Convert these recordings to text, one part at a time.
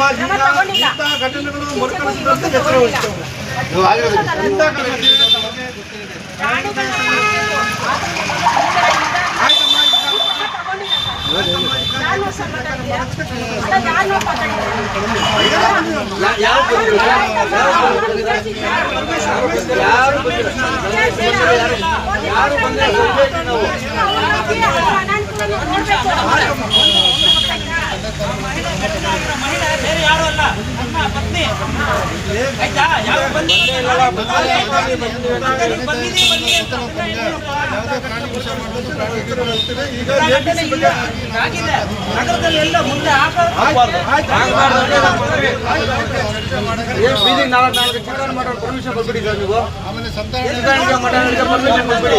ಇಂತಹ ಘಟನೆಗಳು ಮರುಕಳಿಸದಂತೆ ಘಟನೆ ಪ್ರಾಣಿಗಳನ್ನ ಆಯ್ತಮ್ಮ, ಈಗ ನಾನು ಸಂಘಟನೆ ಅಲ್ಲ, ನಾನು ಬೇರೆ ಯಾರು ಅಲ್ಲ ಪತ್ನಿ ಆಯ್ತಾ? ಯಾರು ಬಂದಿದ್ದೀವಿ ಬನ್ನಿ ಬನ್ನಿ ಆಗಿದೆ. ನಗರದಲ್ಲಿ ಎಲ್ಲ ಮುಂದೆ ಹಾಕಬಾರ್ದು ಪರ್ಮಿಷನ್ ನೀವು. ಕೊಟ್ಬಿಡಿ. ಪರ್ಮಿಷನ್ ಕೊಟ್ಬಿಡಿ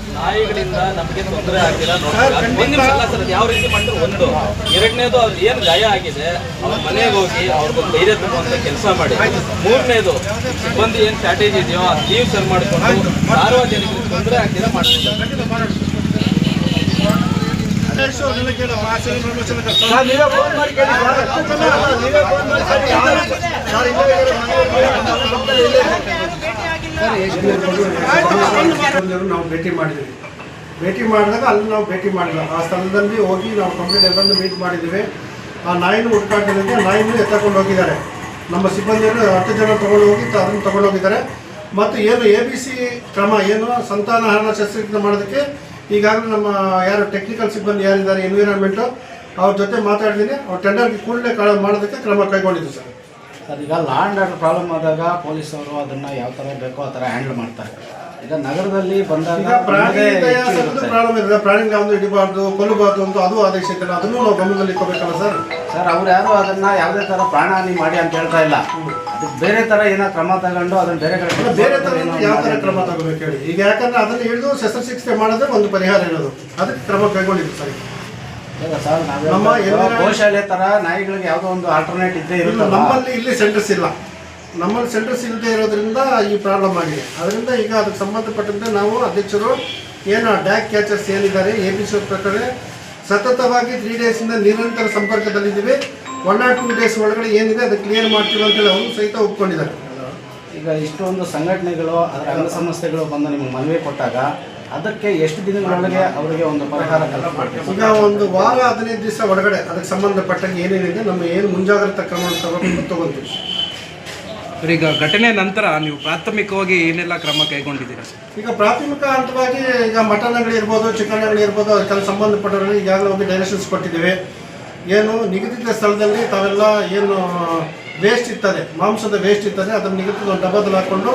ನಾಯಿಗಳಿಂದ ನಮಗೆ ತೊಂದರೆ ಆಗಿಲ್ಲ. ನೋಡ್ತಾರೆ ಒಂದು ನಿಮಿಷ ಸರ್ ಯಾವ ರೀತಿ ಮಾಡಿದ್ರು ಒಂದು. ಎರಡನೇದು ಅವ್ರು ಏನು ಗಾಯ ಆಗಿದೆ ಅವ್ರ ಮನೆಗೆ ಹೋಗಿ ಅವ್ರಿಗೊಂದು ಧೈರ್ಯ ತುಂಬುವಂತ ಕೆಲಸ ಮಾಡಿ. ಮೂರನೇದು ಸಿಬ್ಬಂದಿ ಏನು ಸ್ಟ್ರಾಟಜಿ ಇದೆಯೋ ಅದು ನೀವು ಸರ್ ಮಾಡಿಕೊಂಡು ಸಾರ್ವಜನಿಕರಿಗೆ ತೊಂದರೆ ಆಗ್ತೀರಾ ಮಾಡ್ತೀವಿ ಅದೆಲ್ಲ ಕೇಳಮ್ಮ, ಆಚರಣೆ ಪ್ರಮೋಷನ್ ಕಷ್ಟ. ಸರ್, ನೀವೇ ಫೋನ್ ಮಾಡಿ ಕೇಳಿ ಸರ್. ನೀವೇ ಫೋನ್ ಮಾಡಿ ಕೇಳಿ. ಸರ್, ಇಲ್ಲೇ ಇದ್ದಾರೆ, ಮನೆಯವ್ರು ಇಲ್ಲೇ ಇದ್ದಾರೆ. ಬಂದವರು ನಾವು ಭೇಟಿ ಮಾಡಿದ್ವಿ. ಭೇಟಿ ಮಾಡಿದಾಗ ಅಲ್ಲಿ ನಾವು ಭೇಟಿ ಮಾಡಿಲ್ಲ. ಆ ಸ್ಥಳದಲ್ಲಿ ಹೋಗಿ ನಾವು ಕಂಪ್ಲೀಟ್ ಎಲ್ಲರನ್ನು ಮೀಟ್ ಮಾಡಿದ್ದೀವಿ ಆ ನಾಯಿನ ಹುಡುಕಾಟದಲ್ಲಿ ನಾಯಿನೂ ಎತ್ತಕೊಂಡು ಹೋಗಿದ್ದಾರೆ. ನಮ್ಮ ಸಿಬ್ಬಂದಿಯನ್ನು ಹತ್ತು ಜನ ತಗೊಂಡು ಹೋಗಿ ತ- ಅದನ್ನು ತಗೊಂಡು ಹೋಗಿದ್ದಾರೆ. ಮತ್ತು ಏನು ಎ ಬಿ ಸಿ ಕ್ರಮ ಏನು ಸಂತಾನಹರಣ ಶಸ್ತ್ರಕ್ರಿಯೆ ಮಾಡೋದಕ್ಕೆ ಈಗಾಗಲೇ ನಮ್ಮ ಯಾರು ಟೆಕ್ನಿಕಲ್ ಸಿಬ್ಬಂದಿ ಯಾರಿದ್ದಾರೆ ಎನ್ವಿರಾನ್ಮೆಂಟು ಅವ್ರ ಜೊತೆ ಮಾತಾಡಿದ್ದೀನಿ. ಅವ್ರು ಟೆಂಡರ್ಗೆ ಕೂಡಲೇ ಕಾಳ ಮಾಡೋದಕ್ಕೆ ಕ್ರಮ ಕೈಗೊಂಡಿದ್ದು ಸರ್. ಸರ್ ಈಗ ಲಾ ಆ್ಯಂಡ್ ಆರ್ಡರ್ ಪ್ರಾಬ್ಲಮ್ ಆದಾಗ ಪೊಲೀಸವರು ಅದನ್ನು ಯಾವ ಥರ ಬೇಕೋ ಆ ಥರ ಹ್ಯಾಂಡಲ್ ಮಾಡ್ತಾರೆ. ಈಗ ನಗರದಲ್ಲಿ ಬಂದಾಗ ಈಗ ಪ್ರಾಣಿ ದಯಾ ಇರುತ್ತೆ. ಇದೆ ಪ್ರಾಣಿಗಳು ಯಾವುದು ಹಿಡಿಬಾರ್ದು ಕೊಲ್ಲಬಾರ್ದು ಅಂತ ಅದು ಆದೇಶ ಇದ್ದಿಲ್ಲ ಅದನ್ನು ನಾವು ಗಮನದಲ್ಲಿ ಇಟ್ಕೋಬೇಕಲ್ಲ ಸರ್? ಸರ್ ಅವ್ರು ಯಾರು ಅದನ್ನ ಯಾವುದೇ ತರ ಪ್ರಾಣಹಾನಿ ಮಾಡಿ ಅಂತ ಹೇಳ್ತಾ ಇಲ್ಲ. ಅದು ಬೇರೆ ತರ ಏನೋ ಕ್ರಮ ತಗೊಂಡು ಅದನ್ನ ಬೇರೆ ಕಡೆ ಬೇರೆ ತರ ಯಾವ ತರ ಕ್ರಮ ತಗೋಬೇಕು ಹೇಳಿ? ಈಗ ಯಾಕಂದ್ರೆ ಅದನ್ನ ಹಿಡಿದು ಶಸ್ತ್ರಚಿಕಿತ್ಸೆ ಮಾಡಿದ್ರೆ ಒಂದು ಪರಿಹಾರ ಇರೋದು. ಅದಕ್ಕೆ ಕ್ರಮ ಕೈಗೊಂಡಿದ್ದು ಸರ್. ಸರ್ ನಮ್ಮ ನಾವು ಗೋಶಾಲೆ ತರ ನಾಯಿಗಳಿಗೆ ಯಾವುದೋ ಒಂದು ಆಲ್ಟರ್ನೇಟ್ ಇದ್ದೇ ಇಲ್ಲ, ನಮ್ಮಲ್ಲಿ ಇಲ್ಲಿ ಸೆಂಟರ್ಸ್ ಇಲ್ಲ. ನಮ್ಮಲ್ಲಿ ಸೆಂಟರ್ಸ್ ಇಲ್ಲದೆ ಇರೋದ್ರಿಂದ ಈ ಪ್ರಾಬ್ಲಮ್ ಆಗಿದೆ. ಅದರಿಂದ ಈಗ ಅದಕ್ಕೆ ಸಂಬಂಧಪಟ್ಟಂತೆ ನಾವು ಅಧ್ಯಕ್ಷರು ಏನು ಡ್ಯಾಕ್ ಕ್ಯಾಚರ್ಸ್ ಏನಿದ್ದಾರೆ ಎ ಬಿ ಸಿ ಪ್ರಕಾರ ಸತತವಾಗಿ ತ್ರೀ ಡೇಸಿಂದ ನಿರಂತರ ಸಂಪರ್ಕದಲ್ಲಿದ್ದೀವಿ. ಒನ್ ಆರ್ ಟೂ ಡೇಸ್ ಒಳಗಡೆ ಏನಿದೆ ಅದಕ್ಕೆ ಕ್ಲಿಯರ್ ಮಾಡ್ತೀವಿ ಅಂತೇಳಿ ಅವರು ಸಹಿತ ಒಪ್ಕೊಂಡಿದ್ದಾರೆ. ಈಗ ಇಷ್ಟೊಂದು ಸಂಘಟನೆಗಳು ಅದರ ಸಂಸ್ಥೆಗಳು ಬಂದು ನಿಮಗೆ ಮನವಿ ಕೊಟ್ಟಾಗ ಅದಕ್ಕೆ ಎಷ್ಟು ದಿನಗಳೊಳಗೆ ಅವರಿಗೆ ಒಂದು ಪರಿಹಾರ ಈಗ ಒಂದು ವಾರ ಹದಿನೈದು ದಿವಸ ಒಳಗಡೆ ಅದಕ್ಕೆ ಸಂಬಂಧಪಟ್ಟಂಗೆ ಏನೇನಿದೆ ನಮ್ಮ ಏನು ಮುಂಜಾಗ್ರತಾ ಕ್ರಮ ತಗೊಂಡು ತಗೊಂತೀವಿ. ಈಗ ಘಟನೆ ನಂತರ ನೀವು ಪ್ರಾಥಮಿಕವಾಗಿ ಏನೆಲ್ಲ ಕ್ರಮ ಕೈಗೊಂಡಿದ್ದೀರಾ ಈಗ ಪ್ರಾಥಮಿಕ ಹಂತವಾಗಿ ಈಗ ಮಟನ್ ಅಂಗಡಿ ಇರ್ಬೋದು, ಚಿಕನ್ ಅಂಗಡಿ ಇರ್ಬೋದು, ಅದಕ್ಕೆಲ್ಲ ಸಂಬಂಧಪಟ್ಟವರಿಗೆ ಈಗಾಗಲೇ ಹೋಗಿ ಡೈರೆಕ್ಷನ್ಸ್ ಕೊಟ್ಟಿದ್ದೇವೆ. ಏನು ನಿಗದಿತ ಸ್ಥಳದಲ್ಲಿ ತಾವೆಲ್ಲ ಏನು ವೇಸ್ಟ್ ಇರ್ತದೆ, ಮಾಂಸದ ವೇಸ್ಟ್ ಇರ್ತದೆ, ಅದನ್ನು ನಿಗದಿತ ಡಬ್ಬದಲ್ಲಿ ಹಾಕ್ಕೊಂಡು